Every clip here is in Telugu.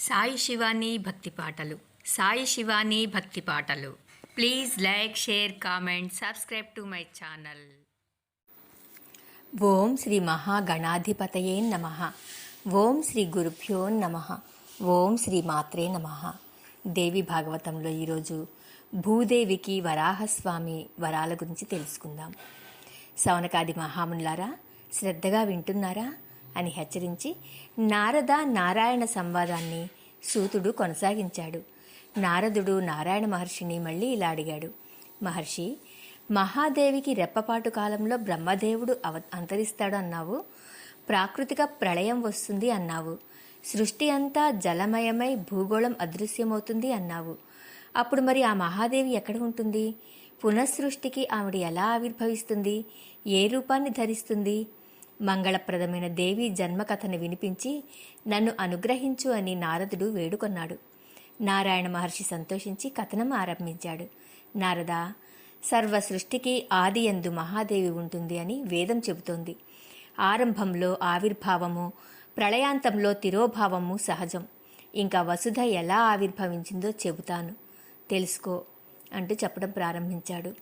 సాయి శివాని భక్తి పాటలు. సాయి శివాని భక్తి పాటలు. Please like share comment subscribe to my channel. ఓం శ్రీ మహాగణాధిపతయే నమ. ఓం శ్రీ గురుభ్యో నమ. ఓం శ్రీ మాత్రే నమ. దేవి భాగవతంలో ఈరోజు భూదేవికి వరాహస్వామి వరాల గురించి తెలుసుకుందాం. సవనకాది మహామునులారా శ్రద్ధగా వింటున్నారా? అని హెచ్చరించి నారద నారాయణ సంవాదాన్ని సూతుడు కొనసాగించాడు. నారదుడు నారాయణ మహర్షిని మళ్ళీ ఇలా అడిగాడు. మహర్షి మహాదేవికి రెప్పపాటు కాలంలో బ్రహ్మదేవుడు అవ అంతరిస్తాడు అన్నావు. ప్రాకృతిక ప్రళయం వస్తుంది అన్నావు. సృష్టి అంతా జలమయమై భూగోళం అదృశ్యమవుతుంది అన్నావు. అప్పుడు మరి ఆ మహాదేవి ఎక్కడ ఉంటుంది? పునఃసృష్టికి ఆవిడ ఎలా ఆవిర్భవిస్తుంది? ఏ రూపాన్ని ధరిస్తుంది? మంగళప్రదమైన దేవి జన్మకథను వినిపించి నన్ను అనుగ్రహించు అని నారదుడు వేడుకొన్నాడు. నారాయణ మహర్షి సంతోషించి కథనం ఆరంభించాడు. నారద సర్వ సృష్టికి ఆది ఎందు మహాదేవి ఉంటుంది అని వేదం చెబుతోంది. ఆరంభంలో ఆవిర్భావము ప్రళయాంతంలో తిరోభావము సహజం. ఇంకా వసుధ ఎలా ఆవిర్భవించిందో చెబుతాను. తెలుసుకో అంటూ చెప్పడం ప్రారంభించాడు.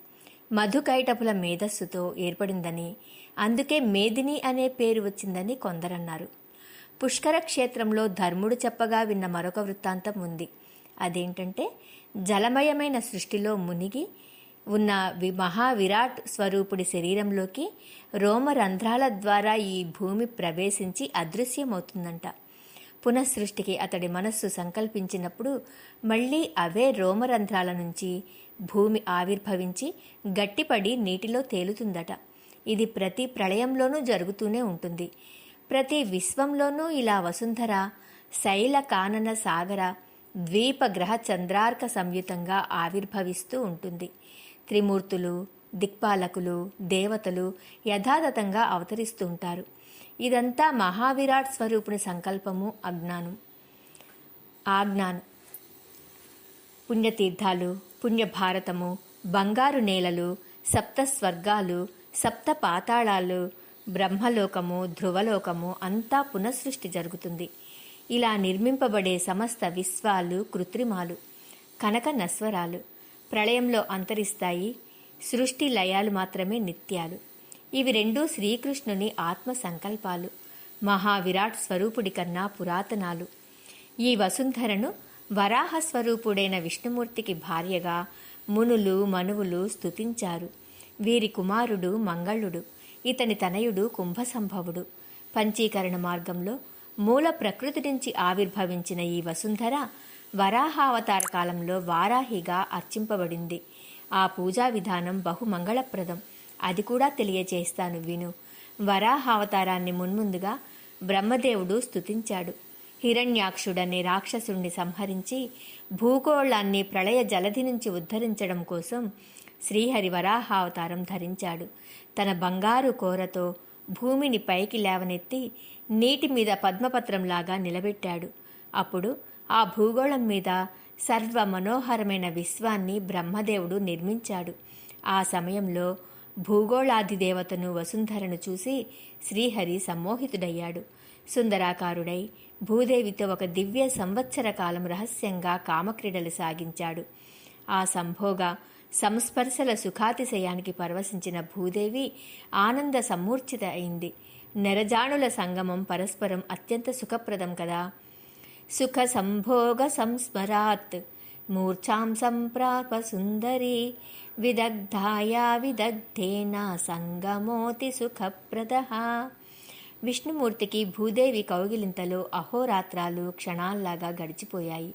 మధుకైటపుల మేధస్సుతో ఏర్పడిందని అందుకే మేదిని అనే పేరు వచ్చిందని కొందరన్నారు. పుష్కర క్షేత్రంలో ధర్ముడు చెప్పగా విన్న మరొక వృత్తాంతం ఉంది. అదేంటంటే జలమయమైన సృష్టిలో మునిగి ఉన్న వి మహావిరాట్ స్వరూపుడి శరీరంలోకి రోమరంధ్రాల ద్వారా ఈ భూమి ప్రవేశించి అదృశ్యమవుతుందంట. పునఃసృష్టికి అతడి మనస్సు సంకల్పించినప్పుడు మళ్ళీ అవే రోమరంధ్రాల నుంచి భూమి ఆవిర్భవించి గట్టిపడి నీటిలో తేలుతుందట. ఇది ప్రతి ప్రళయంలోనూ జరుగుతూనే ఉంటుంది. ప్రతి విశ్వంలోనూ ఇలా వసుంధర శైల కానన సాగర ద్వీప గ్రహ చంద్రార్క సంయుతంగా ఆవిర్భవిస్తూ ఉంటుంది. త్రిమూర్తులు దిక్పాలకులు దేవతలు యథాతథంగా అవతరిస్తూ ఉంటారు. ఇదంతా మహావిరాట్ స్వరూపుని సంకల్పము అజ్ఞానం. ఆజ్ఞానం. పుణ్యతీర్థాలు పుణ్యభారతము బంగారు నేలలు సప్త స్వర్గాలు సప్త పాతాళాలు బ్రహ్మలోకము ధ్రువలోకము అంతా పునఃసృష్టి జరుగుతుంది. ఇలా నిర్మింపబడే సమస్త విశ్వాలు కృత్రిమాలు కనక నస్వరాలు ప్రళయంలో అంతరిస్తాయి సృష్టి లయాలు మాత్రమే నిత్యాలు. ఇవి రెండూ శ్రీకృష్ణుని ఆత్మ సంకల్పాలు మహావిరాట్ స్వరూపుడి కన్నా పురాతనాలు. ఈ వసుంధరను వరాహ స్వరూపుడైన విష్ణుమూర్తికి భార్యగా మునులు మనువులు స్తుతించారు. వీరి కుమారుడు మంగళుడు ఇతని తనయుడు కుంభసంభవుడు. పంచీకరణ మార్గంలో మూల ప్రకృతి నుంచి ఆవిర్భవించిన ఈ వసుంధర వరాహావతార కాలంలో వారాహిగా అర్చింపబడింది. ఆ పూజా విధానం బహుమంగళప్రదం. అది కూడా తెలియజేస్తాను విను. వరాహావతారాన్ని మున్ముందుగా బ్రహ్మదేవుడు స్తుతించాడు. హిరణ్యాక్షుడనే రాక్షసుణ్ణి సంహరించి భూగోళాన్ని ప్రళయ జలధి నుంచి ఉద్ధరించడం కోసం శ్రీహరి వరాహావతారం ధరించాడు. తన బంగారు కోరతో భూమిని పైకి లేవనెత్తి నీటి మీద పద్మపత్రంలాగా నిలబెట్టాడు. అప్పుడు ఆ భూగోళం మీద సర్వ మనోహరమైన విశ్వాన్ని బ్రహ్మదేవుడు నిర్మించాడు. ఆ సమయంలో భూగోళాధిదేవతను వసుంధరను చూసి శ్రీహరి సమ్మోహితుడయ్యాడు. సుందరాకారుడై భూదేవితో ఒక దివ్య సంవత్సర కాలం రహస్యంగా కామక్రీడలు సాగించాడు. ఆ సంభోగ సంస్పర్శల సుఖాతిశయానికి పరవశించిన భూదేవి ఆనంద సమ్మూర్ఛిత అయింది. నెరజాణుల సంగమం పరస్పరం అత్యంత సుఖప్రదం కదా. సుఖ సంభోగ సంస్మరాత్. మూర్ఛాం సంప్రాప సుందరి. విదగ్ధాయా విదగ్ధేన సంగమోతి సుఖప్రద. విష్ణుమూర్తికి భూదేవి కౌగిలింతలో అహోరాత్రాలు క్షణాల్లాగా గడిచిపోయాయి.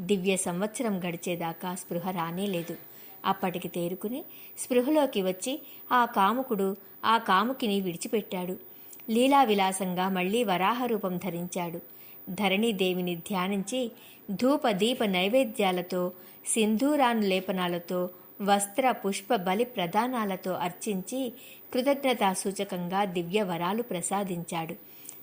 దివ్య సంవత్సరం గడిచేదాకా స్పృహ రానేలేదు. అప్పటికి తేరుకుని స్పృహలోకి వచ్చి ఆ కాముకుడు ఆ కాముకిని విడిచిపెట్టాడు. లీలా విలాసంగా మళ్ళీ వరాహ రూపం ధరించాడు ధరణీదేవిని ధ్యానించి ధూప దీప నైవేద్యాలతో సింధూరాను లేపనాలతో వస్త్ర పుష్ప బలి ప్రదానాలతో అర్చించి కృతజ్ఞతా సూచకంగా దివ్య వరాలు ప్రసాదించాడు.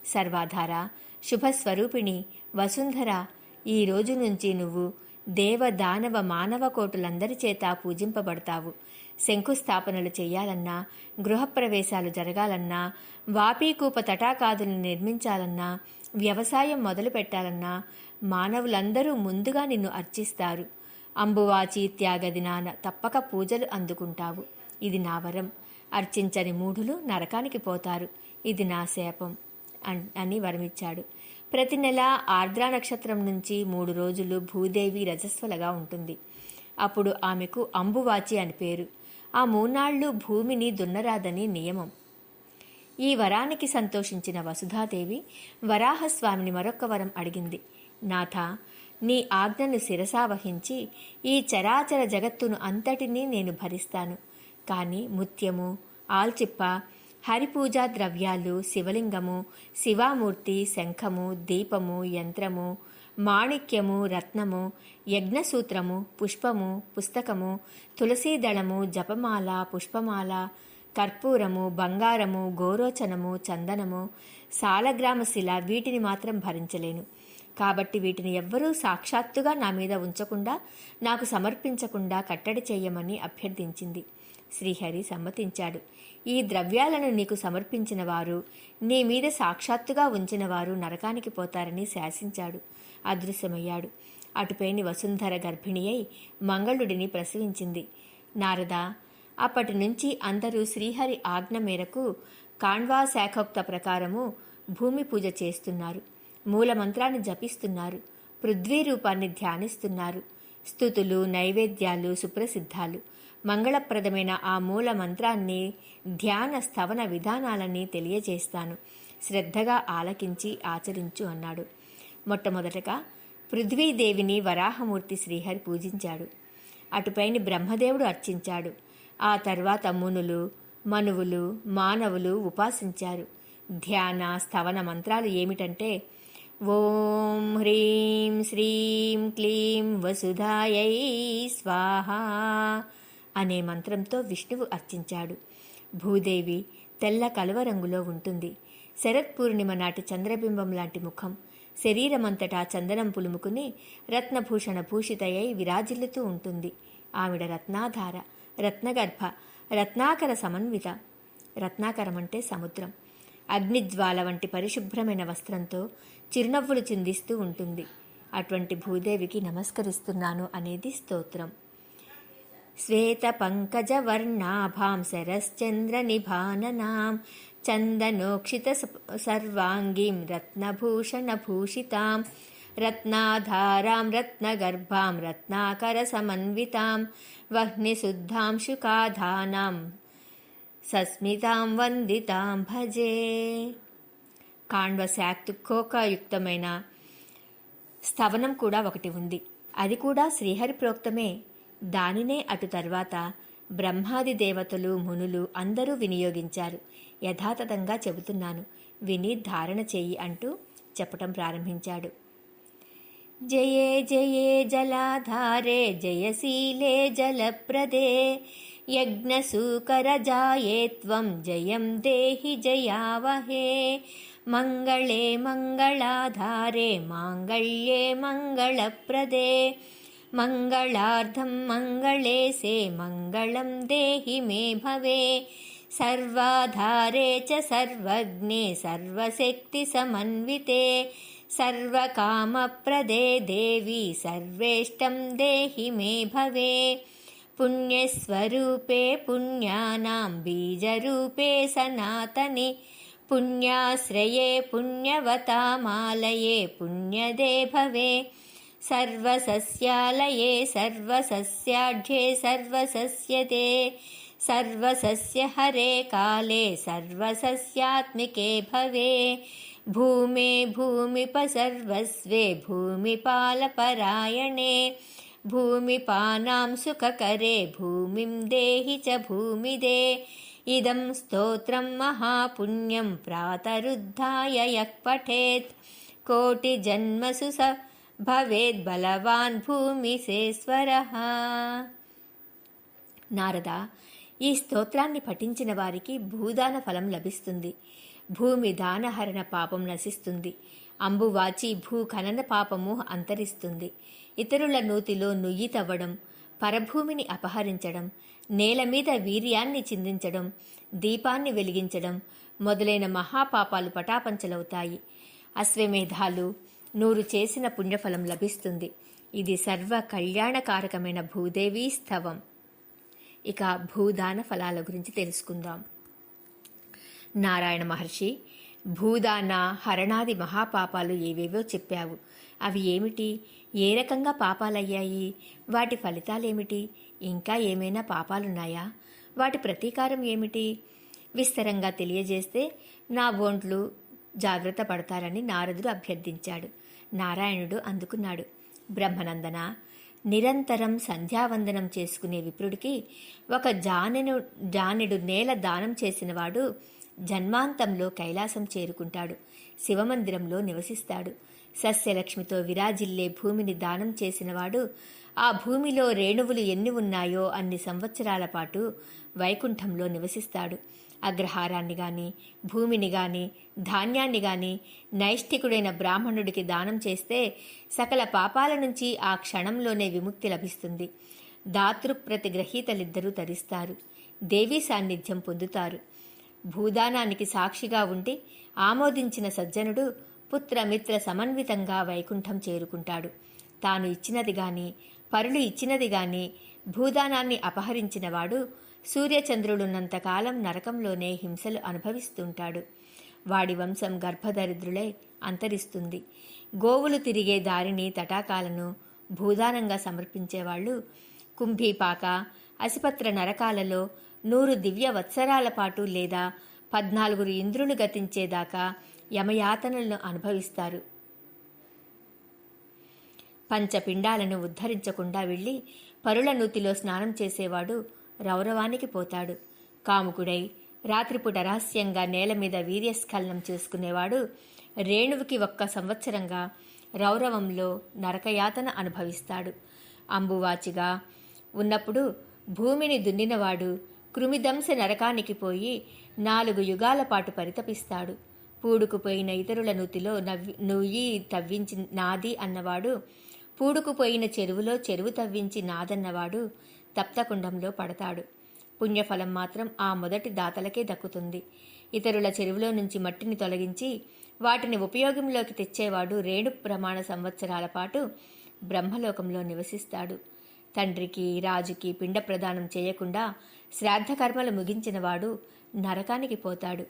సర్వాధార శుభస్వరూపిణి వసుంధర ఈ రోజు నుంచి నువ్వు దేవ దానవ మానవ కోటులందరి చేత పూజింపబడతావు. శంకుస్థాపనలు చేయాలన్నా గృహప్రవేశాలు జరగాలన్నా వాపీకూప తటాకాదులను నిర్మించాలన్నా వ్యవసాయం మొదలు పెట్టాలన్నా మానవులందరూ ముందుగా నిన్ను అర్చిస్తారు. అంబువాచి త్యాగదినాన తప్పక పూజలు అందుకుంటావు. ఇది నా వరం. అర్చించని మూఢులు నరకానికి పోతారు. ఇది నా శాపం. అని వరమిచ్చాడు. ప్రతి నెల ఆర్ద్రా నక్షత్రం నుంచి మూడు రోజులు భూదేవి రజస్వలగా ఉంటుంది. అప్పుడు ఆమెకు అంబువాచి అని పేరు. ఆ మూనాళ్ళు భూమిని దున్నరాదని నియమం. ఈ వరానికి సంతోషించిన వసుధాదేవి వరాహస్వామిని మరొక వరం అడిగింది. నాథ నీ ఆజ్ఞను శిరసావహించి ఈ చరాచర జగత్తును అంతటినీ నేను భరిస్తాను. కానీ ముత్యము ఆల్చిప్ప హరిపూజా ద్రవ్యాలు శివలింగము శివామూర్తి శంఖము దీపము యంత్రము మాణిక్యము రత్నము యజ్ఞసూత్రము పుష్పము పుస్తకము తులసీదళము జపమాల పుష్పమాల కర్పూరము బంగారము గోరోచనము చందనము సాలగ్రామశిల వీటిని మాత్రం భరించలేను. కాబట్టి వీటిని ఎవ్వరూ సాక్షాత్తుగా నా మీద ఉంచకుండా నాకు సమర్పించకుండా కట్టడి చేయమని అభ్యర్థించింది. శ్రీహరి సమ్మతించాడు. ఈ ద్రవ్యాలను నీకు సమర్పించిన వారు నీ మీద సాక్షాత్తుగా ఉంచిన వారు నరకానికి పోతారని శాసించాడు. అదృశ్యమయ్యాడు. అటుపైని వసుంధర గర్భిణి అయి మంగళుడిని ప్రసవించింది. నారద అప్పటి నుంచి అందరూ శ్రీహరి ఆజ్ఞ మేరకు కాణ్వా శాఖోక్త ప్రకారము భూమి పూజ చేస్తున్నారు. మూలమంత్రాన్ని జపిస్తున్నారు. పృథ్వీ రూపాన్ని ధ్యానిస్తున్నారు. స్థుతులు నైవేద్యాలు సుప్రసిద్ధాలు. మంగళప్రదమైన ఆ మూల మంత్రాన్ని ధ్యాన స్థవన విధానాలని తెలియజేస్తాను. శ్రద్ధగా ఆలకించి ఆచరించు అన్నాడు. మొట్టమొదటగా పృథ్వీదేవిని వరాహమూర్తి శ్రీహరి పూజించాడు. అటుపైని బ్రహ్మదేవుడు అర్చించాడు. ఆ తర్వాత మునులు మనువులు మానవులు ఉపాసించారు. ధ్యాన స్థవన మంత్రాలు ఏమిటంటే ఓం హ్రీం శ్రీం క్లీం వసుధాయై స్వాహ అనే మంత్రంతో విష్ణువు అర్చించాడు. భూదేవి తెల్ల కలువ రంగులో ఉంటుంది. శరత్ పూర్ణిమ నాటి చంద్రబింబం లాంటి ముఖం. శరీరమంతటా చందనం పులుముకుని రత్నభూషణ భూషితయై విరాజిల్లుతూ ఉంటుంది. ఆవిడ రత్నాధార రత్నగర్భ రత్నాకర సమన్విత. రత్నాకరం అంటే సముద్రం. అగ్నిజ్వాల వంటి పరిశుభ్రమైన వస్త్రంతో చిరునవ్వులు చిందిస్తూ ఉంటుంది. అటువంటి భూదేవికి నమస్కరిస్తున్నాను అనేది స్తోత్రం. श्वेतपङ्कजवर्णाभां शरश्चन्द्रनिभाननां चन्दनोक्षित सर्वाङ्गीं रत्नभूषणभूषितां रत्नाधारां रत्नगर्भां रत्नाकरसमन्वितां वह्निशुद्धां शुकाधानां సస్మితాం వందితాం భజే కాండ్వ శాక్తుకోకయుక్తమైన స్థవనం కూడా ఒకటి ఉంది అది కూడా శ్రీహరి ప్రోక్తమే దానినే అటు తర్వాత బ్రహ్మాది దేవతలు మునులు అందరూ వినియోగించారు. యథాతథంగా చెబుతున్నాను విని ధారణ చెయ్యి అంటూ చెప్పటం ప్రారంభించాడు. జయే జయే జలాధారే జయశీలే జలప్రదే యజ్ఞసూకరజాయే త్వం జయం దేహి జయావహే మంగళే మంగళాధారే మాంగళ్యే మంగళప్రదే मङ्गलार्थं मङ्गले से मङ्गलं देहि मे भवे। सर्वाधारे च सर्वज्ञे सर्वशक्तिसमन्विते। सर्वकामप्रदे देवि सर्वेष्टं देहि मे भवे। पुण्यस्वरूपे पुण्यानां बीजरूपे सनातने। पुण्याश्रये पुण्यवतामालये पुण्यदे भवे। సర్వసస్యాలయే సర్వసస్యాఢ్యే సర్వసస్యతే సర్వసస్యహరే కాలే సర్వసస్యాత్మికే భవే భూమే భూమిపసర్వస్వే భూమిపాలపరాయణే భూమిపానాం సుఖకరే భూమిం దేహి చ భూమిదే ఇదం స్తోత్రం మహాపుణ్యం ప్రాతరుద్ధాయ యః పఠేత్ కోటిజన్మసు స భవేద్ బలవాన్ భూమిసేశ్వరః నారద ఈ స్తోత్రాన్ని పఠించిన వారికి భూదాన ఫలం లభిస్తుంది. భూమి దానహరణ పాపం నశిస్తుంది. అంబువాచి భూ ఖనన పాపము అంతరిస్తుంది. ఇతరుల నూతిలో నుయ్యి తవ్వడం పరభూమిని అపహరించడం నేల మీద వీర్యాన్ని చిందించడం దీపాన్ని వెలిగించడం మొదలైన మహాపాపాలు పటాపంచలవుతాయి. అశ్వమేధాలు నూరు చేసిన పుణ్యఫలం లభిస్తుంది. ఇది సర్వ కళ్యాణకారకమైన భూదేవీ స్థవం ఇక భూదాన ఫలాల గురించి తెలుసుకుందాం. నారాయణ మహర్షి భూదాన హరణాది మహాపాపాలు ఏవేవో చెప్పావు. అవి ఏమిటి? ఏ రకంగా పాపాలయ్యాయి? వాటి ఫలితాలేమిటి? ఇంకా ఏమైనా పాపాలున్నాయా? వాటి ప్రతీకారం ఏమిటి? విస్తరంగా తెలియజేస్తే నా బోంట్లు జాగ్రత్త పడతారని నారదుడు అభ్యర్థించాడు. నారాయణుడు అందుకున్నాడు. బ్రహ్మనందన నిరంతరం సంధ్యావందనం చేసుకునే విప్రుడికి ఒక జానెను జానెడు నేల దానం చేసినవాడు జన్మాంతంలో కైలాసం చేరుకుంటాడు. శివమందిరంలో నివసిస్తాడు. సస్యలక్ష్మితో విరాజిల్లే భూమిని దానం చేసినవాడు ఆ భూమిలో రేణువులు ఎన్ని ఉన్నాయో అన్ని సంవత్సరాల పాటు వైకుంఠంలో నివసిస్తాడు. అగ్రహారాన్ని గాని భూమిని గాని ధాన్యాన్ని గాని నైష్ఠికుడైన బ్రాహ్మణుడికి దానం చేస్తే సకల పాపాల నుంచి ఆ క్షణంలోనే విముక్తి లభిస్తుంది. దాతృప్రతి గ్రహీతలిద్దరూ తరిస్తారు. దేవీ సాన్నిధ్యం పొందుతారు. భూదానానికి సాక్షిగా ఉండి ఆమోదించిన సజ్జనుడు పుత్రమిత్ర సమన్వితంగా వైకుంఠం చేరుకుంటాడు. తాను ఇచ్చినది గాని పరులు ఇచ్చినది గాని భూదానాన్ని అపహరించినవాడు సూర్యచంద్రుడున్నంతకాలం నరకంలోనే హింసలు అనుభవిస్తుంటాడు. వాడి వంశం గర్భదరిద్రులై అంతరిస్తుంది. గోవులు తిరిగే దారిని తటాకాలను భూదానంగా సమర్పించేవాళ్ళు కుంభీపాక అసిపత్ర నరకాలలో నూరు దివ్య వత్సరాల పాటు లేదా పద్నాలుగురు ఇంద్రులు గతించేదాకా యమయాతనలను అనుభవిస్తారు. పంచపిండాలను ఉద్ధరించకుండా వెళ్ళి పరుల నూతిలో స్నానం చేసేవాడు రౌరవానికి పోతాడు. కాముకుడై రాత్రిపూట రహస్యంగా నేల మీద వీర్యస్ఖలనం చేసుకునేవాడు రేణువుకి ఒక్క సంవత్సరంగా రౌరవంలో నరకయాతన అనుభవిస్తాడు. అంబువాచిగా ఉన్నప్పుడు భూమిని దున్నినవాడు కృమిదంశ నరకానికి పోయి నాలుగు యుగాల పాటు పరితపిస్తాడు. పూడుకుపోయిన ఇతరుల నుతిలో నవ్వి నుయ్యి తవ్వించి నాది అన్నవాడు పూడుకుపోయిన చెరువులో చెరువు తవ్వించి నాదన్నవాడు తప్తకుండంలో పడతాడు. పుణ్యఫలం మాత్రం ఆ మొదటి దాతలకే దక్కుతుంది. ఇతరుల చెరువులో నుంచి మట్టిని తొలగించి వాటిని ఉపయోగంలోకి తెచ్చేవాడు రేణు ప్రమాణ సంవత్సరాల పాటు బ్రహ్మలోకంలో నివసిస్తాడు. తండ్రికి రాజుకి పిండ ప్రదానం చేయకుండా శ్రాద్ధకర్మలు ముగించినవాడు నరకానికి పోతాడు.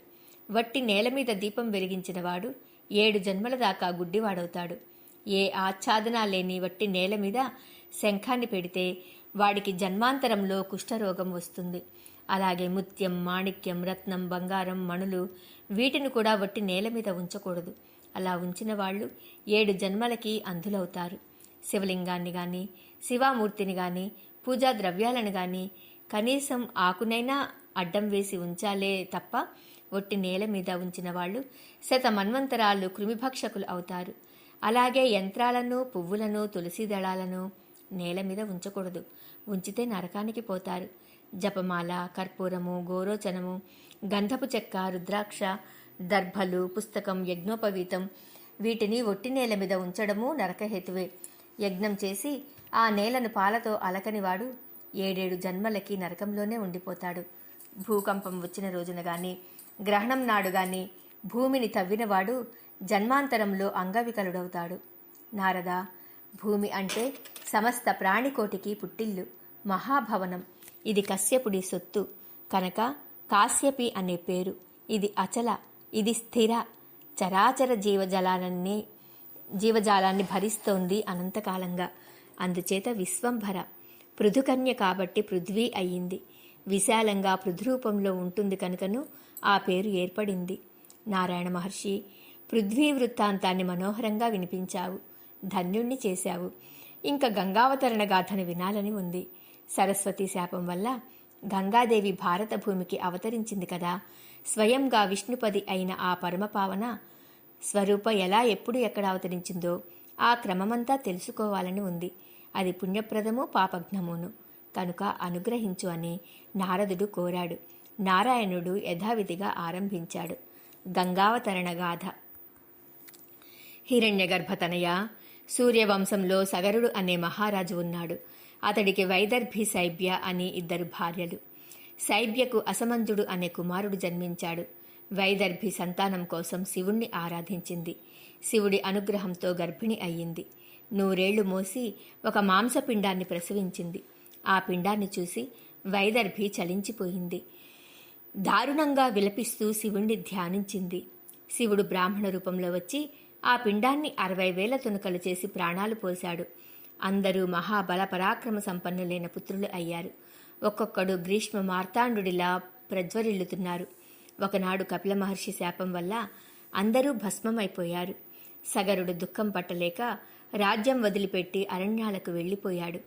వట్టి నేల మీద దీపం వెలిగించినవాడు ఏడు జన్మల దాకా గుడ్డివాడవుతాడు. ఏ ఆచ్ఛాదన లేని వట్టి నేల మీద శంఖాన్ని పెడితే వాడికి జన్మాంతరంలో కుష్ఠరోగం వస్తుంది. అలాగే ముత్యం మాణిక్యం రత్నం బంగారం మణులు వీటిని కూడా వట్టి నేల మీద ఉంచకూడదు. అలా ఉంచిన వాళ్ళు ఏడు జన్మలకి అంధులవుతారు శివలింగాన్ని కానీ శివామూర్తిని కానీ పూజా ద్రవ్యాలను కానీ కనీసం ఆకునైనా అడ్డం వేసి ఉంచాలే తప్ప ఒట్టి నేల మీద ఉంచిన వాళ్ళు శతమన్వంతరాలు కృమిభక్షకులు అవుతారు. అలాగే యంత్రాలను పువ్వులను తులసి దళాలను నేల మీద ఉంచకూడదు. ఉంచితే నరకానికి పోతారు. జపమాల కర్పూరము గోరోచనము గంధపు చెక్క రుద్రాక్ష దర్భలు పుస్తకం యజ్ఞోపవీతం వీటిని ఒట్టి నేల మీద ఉంచడము నరకహేతువే. యజ్ఞం చేసి ఆ నేలను పాలతో అలకనివాడు ఏడేడు జన్మలకి నరకంలోనే ఉండిపోతాడు. భూకంపం వచ్చిన రోజున గాని గ్రహణం నాడు గాని భూమిని తవ్వినవాడు జన్మాంతరంలో అంగవికలుడవుతాడు. నారద భూమి అంటే సమస్త ప్రాణికోటికి పుట్టిల్లు మహాభవనం. ఇది కశ్యపుడి సొత్తు. కనుక కాశ్యపి అనే పేరు. ఇది అచల ఇది స్థిర. చరాచర జీవజలాలన్నీ జీవజాలాన్ని భరిస్తోంది అనంతకాలంగా. అందుచేత విశ్వంభర. పృథుకన్య కాబట్టి పృథ్వీ అయ్యింది. విశాలంగా పృథురూపంలో ఉంటుంది కనుకను ఆ పేరు ఏర్పడింది. నారాయణ మహర్షి పృథ్వీ వృత్తాంతాన్ని మనోహరంగా వినిపించావు. ధన్యుణ్ణి చేశావు. ఇంకా గంగావతరణ గాథను వినాలని ఉంది. సరస్వతి శాపం వల్ల గంగాదేవి భారత భూమికి అవతరించింది కదా. స్వయంగా విష్ణుపది అయిన ఆ పరమపావన స్వరూప ఎలా ఎప్పుడు ఎక్కడ అవతరించిందో ఆ క్రమమంతా తెలుసుకోవాలని ఉంది. అది పుణ్యప్రదము పాపఘ్నమును. కనుక అనుగ్రహించు అని నారదుడు కోరాడు. నారాయణుడు యథావిధిగా ఆరంభించాడు. గంగావతరణ గాథ. హిరణ్యగర్భతనయ సూర్యవంశంలో సగరుడు అనే మహారాజు ఉన్నాడు. అతడికి వైదర్భి శైబ్య అని ఇద్దరు భార్యలు. శైబ్యకు అసమంజుడు అనే కుమారుడు జన్మించాడు. వైదర్భి సంతానం కోసం శివుణ్ణి ఆరాధించింది. శివుడి అనుగ్రహంతో గర్భిణి అయ్యింది. నూరేళ్ళు మోసి ఒక మాంసపిండాన్ని ప్రసవించింది. ఆ పిండాన్ని చూసి వైదర్భి చలించిపోయింది. దారుణంగా విలపిస్తూ శివుణ్ణి ధ్యానించింది. శివుడు బ్రాహ్మణ రూపంలో వచ్చి ఆ పిండాన్ని అరవై వేల తునకలు చేసి ప్రాణాలు పోశాడు. అందరూ మహాబల పరాక్రమ సంపన్నులైన పుత్రులు అయ్యారు. ఒక్కొక్కడు గ్రీష్మ మార్తాండుడిలా ప్రజ్వరిల్లుతున్నారు. ఒకనాడు కపిల మహర్షి శాపం వల్ల అందరూ భస్మమైపోయారు. సగరుడు దుఃఖం పట్టలేక రాజ్యం వదిలిపెట్టి అరణ్యాలకు వెళ్ళిపోయాడు.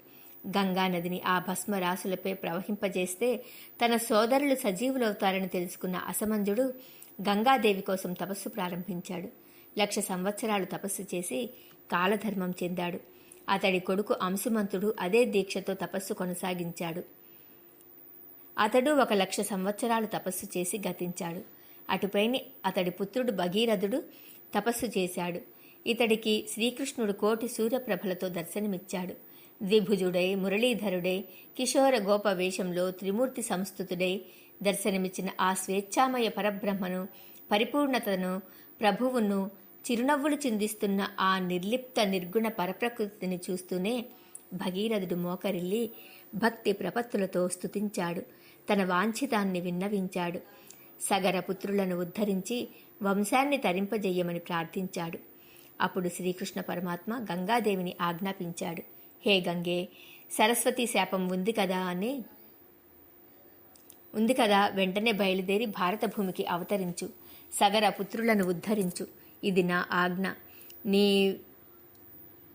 గంగానదిని ఆ భస్మరాశులపై ప్రవహింపజేస్తే తన సోదరులు సజీవులవుతారని తెలుసుకున్న అసమంజుడు గంగాదేవి కోసం తపస్సు ప్రారంభించాడు. లక్ష సంవత్సరాలు తపస్సు చేసి కాలధర్మం చెందాడు. అతడి కొడుకు అంశుమంతుడు అదే దీక్షతో తపస్సు కొనసాగించాడు. అతడు ఒక లక్ష సంవత్సరాలు తపస్సు చేసి గతించాడు. అటుపైని అతడి పుత్రుడు భగీరథుడు తపస్సు చేశాడు. ఇతడికి శ్రీకృష్ణుడు కోటి సూర్యప్రభలతో దర్శనమిచ్చాడు. ద్విభుజుడై మురళీధరుడై కిషోర గోప వేషంలో త్రిమూర్తి సంస్థుతుడై దర్శనమిచ్చిన ఆ స్వేచ్ఛామయ పరబ్రహ్మను పరిపూర్ణతను ప్రభువును చిరునవ్వులు చిందిస్తున్న ఆ నిర్లిప్త నిర్గుణ పరప్రకృతిని చూస్తూనే భగీరథుడు మోకరిల్లి భక్తి ప్రపత్తులతో స్తుతించాడు. తన వాంఛితాన్ని విన్నవించాడు. సగర పుత్రులను ఉద్ధరించి వంశాన్ని తరింపజేయమని ప్రార్థించాడు. అప్పుడు శ్రీకృష్ణ పరమాత్మ గంగాదేవిని ఆజ్ఞాపించాడు. హే గంగే సరస్వతి శాపం ఉంది కదా అని ఉంది కదా వెంటనే బయలుదేరి భారత భూమికి అవతరించు. సగర పుత్రులను ఉద్ధరించు. ఇది నా ఆజ్ఞ. నీ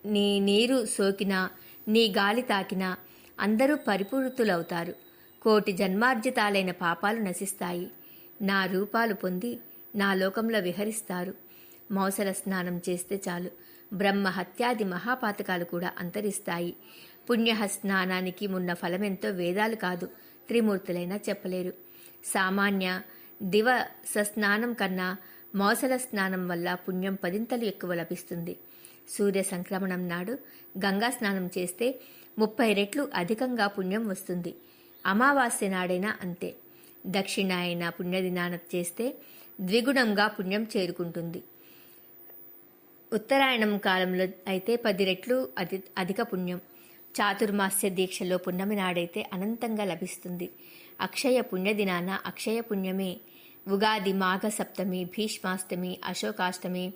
నీ నీరు సోకినా నీ గాలి తాకినా అందరూ పరిపూర్తులవుతారు కోటి జన్మార్జితాలైన పాపాలు నశిస్తాయి. నా రూపాలు పొంది నా లోకంలో విహరిస్తారు. మౌసల స్నానం చేస్తే చాలు. బ్రహ్మ హత్యాది మహాపాతకాలు కూడా అంతరిస్తాయి. పుణ్యహ స్నానానికి ఉన్న ఫలమెంతో వేదాలు కాదు త్రిమూర్తులైనా చెప్పలేరు. సామాన్య దివస స్నానం కన్నా మౌసల స్నానం వల్ల పుణ్యం పదింతలు ఎక్కువ లభిస్తుంది. సూర్య సంక్రమణం నాడు గంగా స్నానం చేస్తే ముప్పై రెట్లు అధికంగా పుణ్యం వస్తుంది. అమావాస్య నాడైనా అంతే. దక్షిణాయన పుణ్యదినాన చేస్తే ద్విగుణంగా పుణ్యం చేరుకుంటుంది. ఉత్తరాయణం కాలంలో అయితే పది రెట్లు అధి అధిక పుణ్యం. చాతుర్మాస్య దీక్షలో పున్నమి నాడైతే అనంతంగా లభిస్తుంది. అక్షయ పుణ్యదినాన అక్షయ పుణ్యమే. ఉగాది మాఘ సప్తమి భీష్మాష్టమి అశోకాష్టమి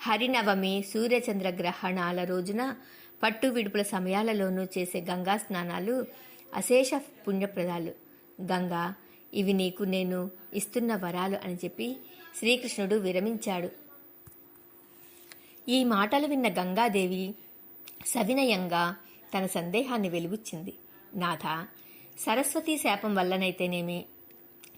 హరినవమి సూర్యచంద్ర గ్రహణాల రోజున పట్టు విడుపుల సమయాలలోనూ చేసే గంగా స్నానాలు అశేష పుణ్యప్రదాలు. గంగా ఇవి నీకు నేను ఇస్తున్న వరాలు అని చెప్పి శ్రీకృష్ణుడు విరమించాడు. ఈ మాటలు విన్న గంగాదేవి సవినయంగా తన సందేహాన్ని వెలుగుచ్చింది నాథ సరస్వతీ శాపం వల్లనైతేనేమి?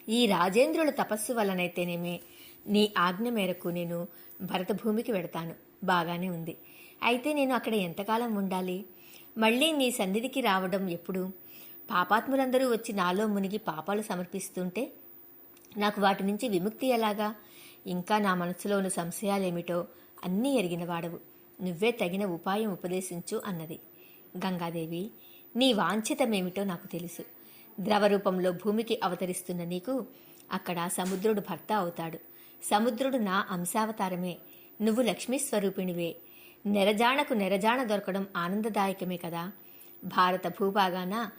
ఈ రాజేంద్రుల తపస్సు వల్లనైతేనేమి? నీ ఆజ్ఞ మేరకు నేను భరతభూమికి వెడతాను. బాగానే ఉంది. అయితే నేను అక్కడ ఎంతకాలం ఉండాలి? మళ్ళీ నీ సన్నిధికి రావడం ఎప్పుడు? పాపాత్ములందరూ వచ్చి నాలో మునిగి పాపాలు సమర్పిస్తుంటే నాకు వాటి నుంచి విముక్తి ఎలాగా? ఇంకా నా మనసులో ఉన్న సంశయాలేమిటో అన్నీ ఎరిగిన వాడవు. నువ్వే తగిన ఉపాయం ఉపదేశించు అన్నది. గంగాదేవి నీ వాంఛితమేమిటో నాకు తెలుసు. ద్రవరూపంలో భూమికి అవతరిస్తున్న నీకు అక్కడ సముద్రుడు భర్త అవుతాడు. సముద్రుడు నా అంశావతారమే. నువ్వు లక్ష్మీ స్వరూపిణివే. నెరజాణకు నెరజాణ దొరకడం ఆనందదాయకమే కదా. భారత భూభాగాన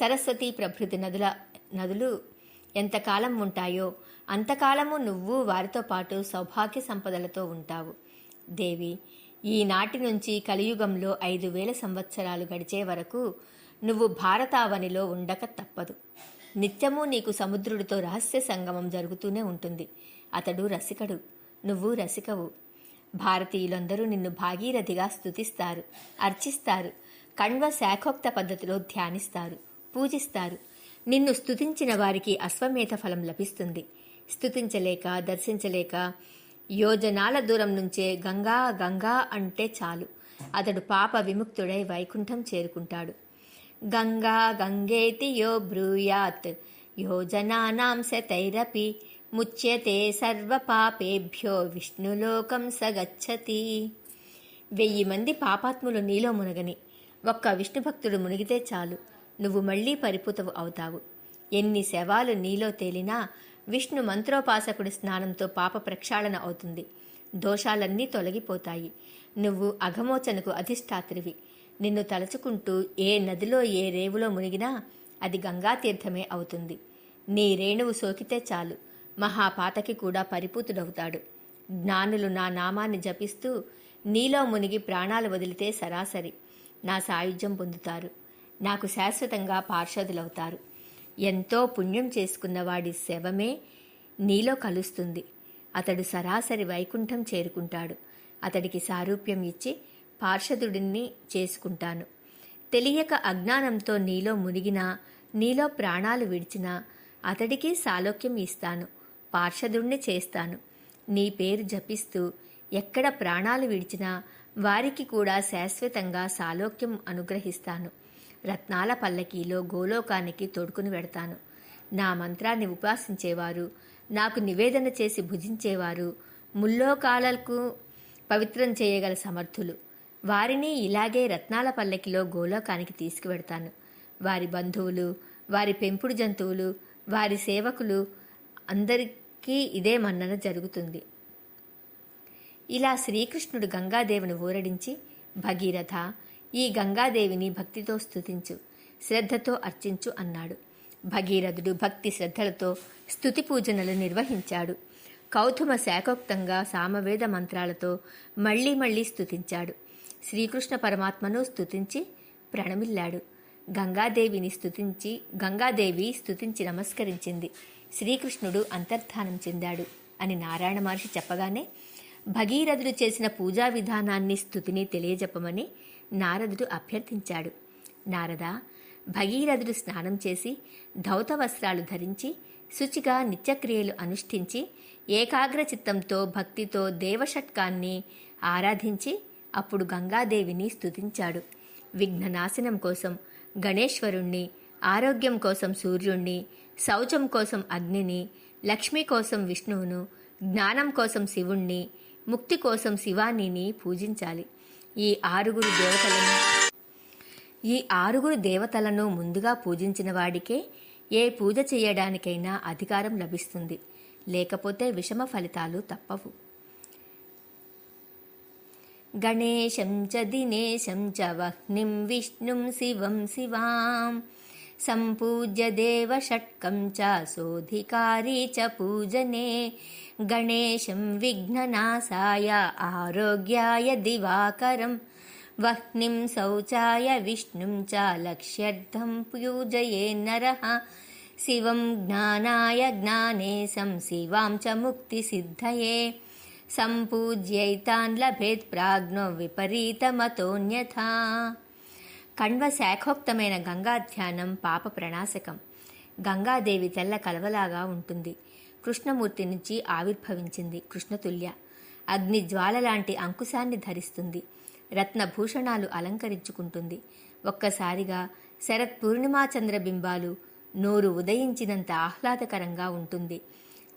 సరస్వతి ప్రభృతి నదుల నదులు ఎంతకాలం ఉంటాయో అంతకాలము నువ్వు వారితో పాటు సౌభాగ్య సంపదలతో ఉంటావు. దేవి ఈనాటి నుంచి కలియుగంలో ఐదు వేల సంవత్సరాలు గడిచే వరకు నువ్వు భారతావనిలో ఉండక తప్పదు. నిత్యము నీకు సముద్రుడితో రహస్య సంగమం జరుగుతూనే ఉంటుంది. అతడు రసికడు నువ్వు రసికవు. భారతీయులందరూ నిన్ను భాగీరథిగా స్తుతిస్తారు అర్చిస్తారు కణ్వ శాఖోక్త పద్ధతిలో ధ్యానిస్తారు పూజిస్తారు. నిన్ను స్థుతించిన వారికి అశ్వమేధ ఫలం లభిస్తుంది. స్థుతించలేక దర్శించలేక యోజనాల దూరం నుంచే గంగా గంగా అంటే చాలు. అతడు పాప విముక్తుడై వైకుంఠం చేరుకుంటాడు. గంగా గంగేతి యో బ్రూయాత్ యోజనానాం శతైరపి ముచ్యతే సర్వపాపేభ్యో విష్ణులోకం సగచ్చతి వెయ్యి మంది పాపాత్ములు నీలో మునగని ఒక్క విష్ణు భక్తుడు మునిగితే చాలు నువ్వు మళ్ళీ పరిపూతవు అవుతావు. ఎన్ని శవాలు నీలో తేలినా విష్ణు మంత్రోపాసకుడి స్నానంతో పాప ప్రక్షాళన అవుతుంది. దోషాలన్నీ తొలగిపోతాయి. నువ్వు అఘమోచనకు అధిష్టాత్రివి. నిన్ను తలుచుకుంటూ ఏ నదిలో ఏ రేవులో మునిగినా అది గంగా తీర్థమే అవుతుంది. నీ రేణువు సోకితే చాలు. మహాపాతకి కూడా పరిపూతుడవుతాడు. జ్ఞానులు నా నామాన్ని జపిస్తూ నీలో మునిగి ప్రాణాలు వదిలితే సరాసరి. నా సాయుధ్యం పొందుతారు. నాకు శాశ్వతంగా పార్షదులవుతారు. ఎంతో పుణ్యం చేసుకున్న వాడి శవమే నీలో కలుస్తుంది. అతడు సరాసరి వైకుంఠం చేరుకుంటాడు. అతడికి సారూప్యం ఇచ్చి పార్షదుడిని చేసుకుంటాను. తెలియక అజ్ఞానంతో నీలో మునిగినా నీలో ప్రాణాలు విడిచినా అతడికి సాలోక్యం ఇస్తాను పార్షదుణ్ణి చేస్తాను. నీ పేరు జపిస్తూ ఎక్కడ ప్రాణాలు విడిచినా వారికి కూడా శాశ్వతంగా సాలోక్యం అనుగ్రహిస్తాను. రత్నాల పల్లకీలో గోలోకానికి తొడుకుని పెడతాను. నా మంత్రాన్ని ఉపాసించేవారు నాకు నివేదన చేసి భుజించేవారు ముల్లోకాలకు పవిత్రం చేయగల సమర్థులు. వారిని ఇలాగే రత్నాల పల్లకిలో గోలోకానికి తీసుకువెడతాను. వారి బంధువులు వారి పెంపుడు జంతువులు వారి సేవకులు అందరికీ ఇదే మన్నన జరుగుతుంది. ఇలా శ్రీకృష్ణుడు గంగాదేవిని ఊరడించి భగీరథ ఈ గంగాదేవిని భక్తితో స్థుతించు శ్రద్ధతో అర్చించు అన్నాడు. భగీరథుడు భక్తి శ్రద్ధలతో స్తుతి పూజనలు నిర్వహించాడు. కౌతుమ శాఖోక్తంగా సామవేద మంత్రాలతో మళ్ళీ మళ్ళీ స్తుతించాడు. శ్రీకృష్ణ పరమాత్మను స్తుతించి ప్రణమిల్లాడు. గంగాదేవిని స్తుతించి గంగాదేవి స్తుతించి నమస్కరించింది. శ్రీకృష్ణుడు అంతర్ధానం చెందాడు అని నారాయణ మహర్షి చెప్పగానే భగీరథుడు చేసిన పూజా విధానాన్ని స్థుతిని తెలియజెప్పమని నారదుడు అభ్యర్థించాడు. నారద భగీరథుడు స్నానం చేసి ధౌత వస్త్రాలు ధరించి శుచిగా నిత్యక్రియలు అనుష్ఠించి ఏకాగ్ర చిత్తంతో భక్తితో దేవషట్కాన్ని ఆరాధించి అప్పుడు గంగాదేవిని స్తుతించాడు. విఘ్ననాశనం కోసం గణేశ్వరుణ్ణి ఆరోగ్యం కోసం సూర్యుణ్ణి శౌచం కోసం అగ్నిని లక్ష్మి కోసం విష్ణువును జ్ఞానం కోసం శివుణ్ణి ముక్తి కోసం శివానిని పూజించాలి. ఈ ఆరుగురు దేవతలను ఈ ఆరుగురు దేవతలను ముందుగా పూజించిన వాడికే ఏ పూజ చేయడానికైనా అధికారం లభిస్తుంది. లేకపోతే విషమ ఫలితాలు తప్పవు. गणेशं च दिनेशं च वह्निं विष्णुं शिवं शिवां सम्पूज्य देवषट्कं च सोऽधिकारी च पूजने। गणेशं विघ्ननासाय आरोग्याय दिवाकरं वह्निं शौचाय विष्णुं च लक्ष्यर्थं पूजये नरः। शिवं ज्ञानाय ज्ञानेशं शिवां च मुक्तिसिद्धये। सम्पूज्यैतान् लभेत् प्राज्ञो विपरीतमतोऽन्यथा కణ్వ శాఖోక్తమైన గంగా ధ్యానం పాప ప్రణాశకం గంగాదేవి తెల్ల కలవలాగా ఉంటుంది కృష్ణమూర్తి నుంచి ఆవిర్భవించింది కృష్ణతుల్య అగ్ని జ్వాల లాంటి అంకుశాన్ని ధరిస్తుంది రత్నభూషణాలు అలంకరించుకుంటుంది ఒక్కసారిగా శరత్ పూర్ణిమా చంద్రబింబాలు నోరు ఉదయించినంత ఆహ్లాదకరంగా ఉంటుంది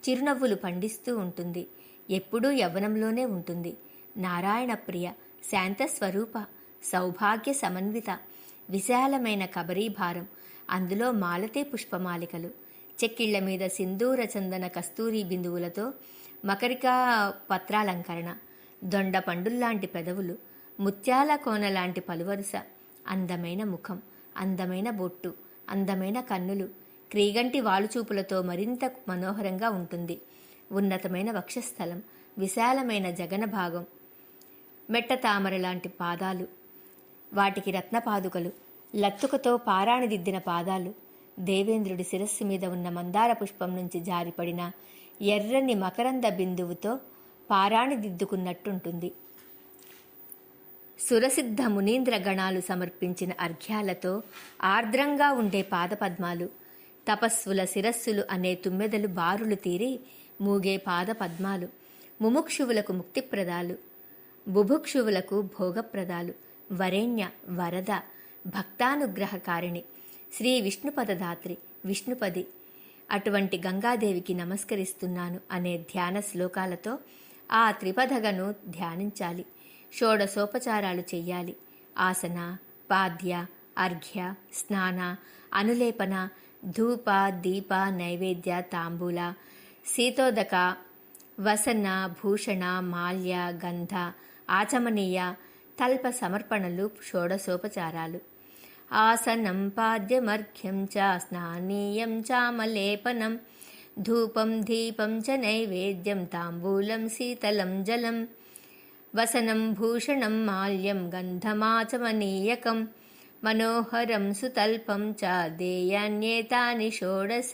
చిరునవ్వులు పండిస్తూ ఉంటుంది ఎప్పుడూ యవ్వనంలోనే ఉంటుంది. నారాయణ ప్రియ శాంత స్వరూప సౌభాగ్య సమన్విత విశాలమైన కబరీభారం అందులో మాలతే పుష్పమాలికలు. చెక్కిళ్ళ మీద సింధూర చందన కస్తూరి బిందువులతో మకరికా పత్రాలంకరణ దొండ పండుల్లాంటి పెదవులు ముత్యాల కోన లాంటి పలువరుస అందమైన ముఖం అందమైన బొట్టు అందమైన కన్నులు క్రీగంటి వాలుచూపులతో మరింత మనోహరంగా ఉంటుంది. ఉన్నతమైన వక్షస్థలం విశాలమైన జగన భాగం మెట్ట తామర లాంటి పాదాలు వాటికి రత్నపాదుకలు లత్తుకతో పారాణిదిద్దిన పాదాలు దేవేంద్రుడి శిరస్సు మీద ఉన్న మందార పుష్పం నుంచి జారిపడిన ఎర్రని మకరంద బిందువుతో పారాణిదిద్దుకున్నట్టుంటుంది. సురసిద్ధ మునీంద్ర గణాలు సమర్పించిన అర్ఘ్యాలతో ఆర్ద్రంగా ఉండే పాదపద్మాలు తపస్సుల శిరస్సులు అనే తుమ్మెదలు బారులు తీరి మూగే పాదపద్మాలు ముముక్షువులకు ముక్తిప్రదాలు. బుభుక్షువులకు భోగప్రదాలు. వరేణ్య వరద భక్తానుగ్రహకారిణి. శ్రీ విష్ణుపదదాత్రి విష్ణుపది. అటువంటి గంగాదేవికి నమస్కరిస్తున్నాను అనే ధ్యాన శ్లోకాలతో ఆ త్రిపదగను ధ్యానించాలి. షోడసోపచారాలు చెయ్యాలి. ఆసన పాద్య అర్ఘ్య స్నాన అనులేపన ధూప దీప నైవేద్య తాంబూల శీతోదక వసన భూషణ మాల్య గంధ ఆచమనీయ తల్ప సమర్పణలు షోడశోపచారాలు. ఆసనం పాద్యమర్ఘ్యం చ స్నానీయం చామలేపనం ధూపం దీపం చ నైవేద్యం తాంబూలం శీతలం జలం. వసనం భూషణం మాల్యం గంధమాచమనీయకం మనోహరం సుతల్పం చ దేయాన్యేతాని షోడశ.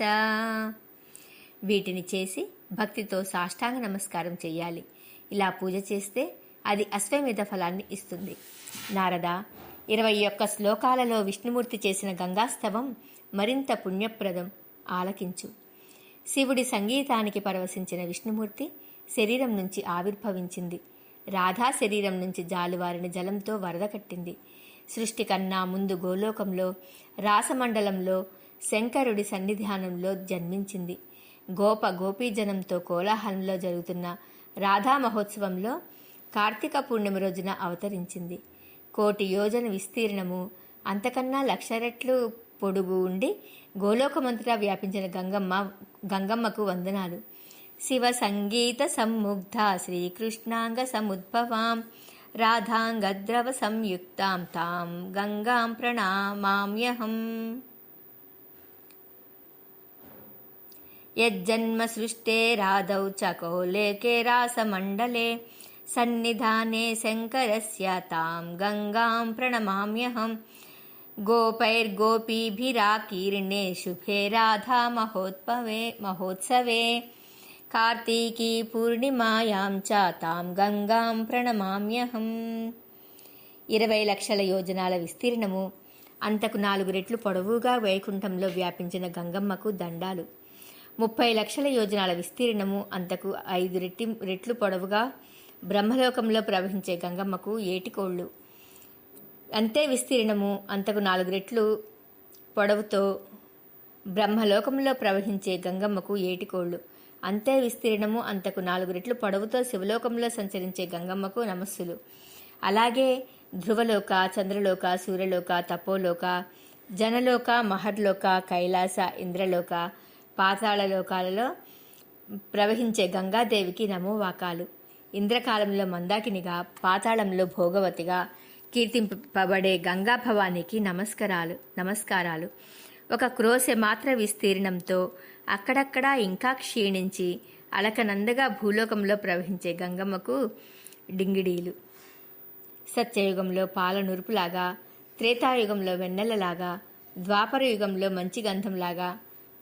వీటిని చేసి భక్తితో సాష్టాంగ నమస్కారం చేయాలి ఇలా పూజ చేస్తే అది అశ్వమేధ ఫలాన్ని ఇస్తుంది. నారద ఇరవై ఒక్క శ్లోకాలలో విష్ణుమూర్తి చేసిన గంగాస్తవం మరింత పుణ్యప్రదం. ఆలకించు. శివుడి సంగీతానికి పరవశించిన విష్ణుమూర్తి శరీరం నుంచి ఆవిర్భవించింది. రాధా శరీరం నుంచి జాలువారిన జలంతో వరద కట్టింది. సృష్టి కన్నా ముందు గోలోకంలో రాసమండలంలో శంకరుడి సన్నిధానంలో జన్మించింది. గోప గోపీజనంతో కోలాహలంలో జరుగుతున్న రాధా మహోత్సవంలో కార్తీక పూర్ణిమ రోజున అవతరించింది. కోటి యోజన విస్తీర్ణము అంతకన్నా లక్ష రెట్లు పొడుగు ఉండి గోలోకమంతటా వ్యాపించిన గంగమ్మ గంగమ్మకు వందనాలు. శివ సంగీత సమ్ముగ్ధ శ్రీకృష్ణాంగ సముద్భవాం రాధాంగద్రవ సంయుక్తాం తాం గంగాం ప్రణామామ్యహం. యజ్జన్మ సృష్టేరాదౌ च कोलेके रासमण्डले सन्निधाने शङ्करस्य तां गङ्गां प्रणमाम्यहं गोपैर्गोपीभिराकीर्णे शुभे राधा महोत्पवे महोत्सवे कार्तीकी पूर्णिमायां च तां गङ्गां ప్రణమామ్యహం ఇరవై లక్షల యోజనాల విస్తీర్ణము అంతకు నాలుగు రెట్లు పొడవుగా వైకుంఠంలో వ్యాపించిన గంగమ్మకు దండాలు ముప్పై లక్షల యోజనాల విస్తీర్ణము అంతకు ఐదు రెట్టి రెట్లు పొడవుగా బ్రహ్మలోకంలో ప్రవహించే గంగమ్మకు ఏటికోళ్ళు. అంతే విస్తీర్ణము అంతకు నాలుగు రెట్లు పొడవుతో బ్రహ్మలోకంలో ప్రవహించే గంగమ్మకు ఏటికోళ్ళు. అంతే విస్తీర్ణము అంతకు నాలుగు రెట్లు పొడవుతో శివలోకంలో సంచరించే గంగమ్మకు నమస్సులు. అలాగే ధ్రువలోక చంద్రలోక సూర్యలోక తపోలోక జనలోక మహర్లోక కైలాస ఇంద్రలోక పాతాళ లోకాలలో ప్రవహించే గంగాదేవికి నమోవాకాలు ఇంద్రకాలంలో మందాకినిగా పాతాళంలో భోగవతిగా కీర్తింపబడే గంగా భవానికి నమస్కారాలు నమస్కారాలు. ఒక క్రోసె మాత్ర విస్తీర్ణంతో అక్కడక్కడా ఇంకా క్షీణించి అలకనందగా భూలోకంలో ప్రవహించే గంగమ్మకు డింగిడీలు. సత్యయుగంలో పాల నురుపులాగా త్రేతాయుగంలో వెన్నెలలాగా ద్వాపర యుగంలో మంచి గంధంలాగా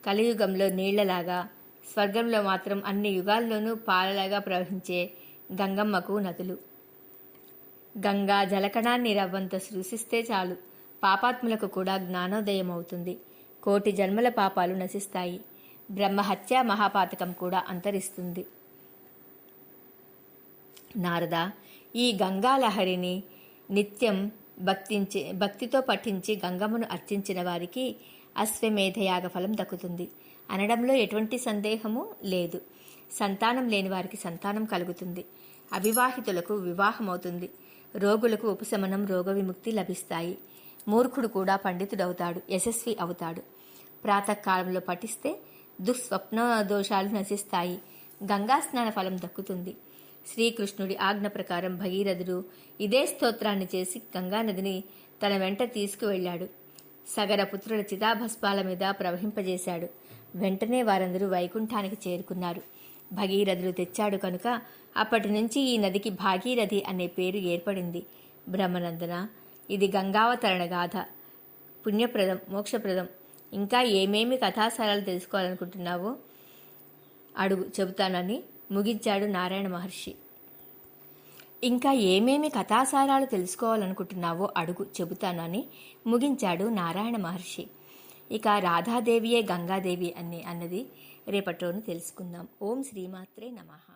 కలియుగంలో నీళ్ళలాగా స్వర్గంలో మాత్రం అన్ని యుగాల్లోనూ పాలలాగా ప్రవహించే గంగమ్మకు నదులు. గంగా జలకణాన్ని రవ్వంత సృశిస్తే చాలు. పాపాత్ములకు కూడా జ్ఞానోదయం అవుతుంది. కోటి జన్మల పాపాలు నశిస్తాయి. బ్రహ్మహత్య మహాపాతకం కూడా అంతరిస్తుంది. నారద ఈ గంగాలహరిని నిత్యం భక్తించి భక్తితో పఠించి గంగమ్మను అర్చించిన వారికి అశ్వమేధయాగ ఫలం దక్కుతుంది. అనడంలో ఎటువంటి సందేహము లేదు. సంతానం లేని వారికి సంతానం కలుగుతుంది. అవివాహితులకు వివాహమవుతుంది. రోగులకు ఉపశమనం రోగ విముక్తి లభిస్తాయి. మూర్ఖుడు కూడా పండితుడవుతాడు యశస్వి అవుతాడు. ప్రాతకాలంలో పఠిస్తే దుస్వప్న దోషాలు నశిస్తాయి. గంగా స్నాన ఫలం దక్కుతుంది. శ్రీకృష్ణుడి ఆజ్ఞ ప్రకారం భగీరథుడు ఇదే స్తోత్రాన్ని చేసి గంగానదిని తన వెంట తీసుకువెళ్ళాడు. సగర పుత్రుల చితాభస్పాల మీద ప్రవహింపజేశాడు. వెంటనే వారందరూ వైకుంఠానికి చేరుకున్నారు. భగీరథులు తెచ్చాడు కనుక అప్పటి నుంచి ఈ నదికి భాగీరథి అనే పేరు ఏర్పడింది. బ్రహ్మనందన ఇది గంగావతరణ గాథ. పుణ్యప్రదం మోక్షప్రదం. ఇంకా ఏమేమి కథాసారాలు తెలుసుకోవాలనుకుంటున్నావో? అడుగు చెబుతానని ముగించాడు నారాయణ మహర్షి. ఇంకా ఏమేమి కథాసారాలు తెలుసుకోవాలనుకుంటున్నావో అడుగు చెబుతానని ముగించాడు నారాయణ మహర్షి. ఇక రాధాదేవియే గంగాదేవి అని అన్నది రేపటిలోను తెలుసుకుందాం. ఓం శ్రీమాత్రే నమః.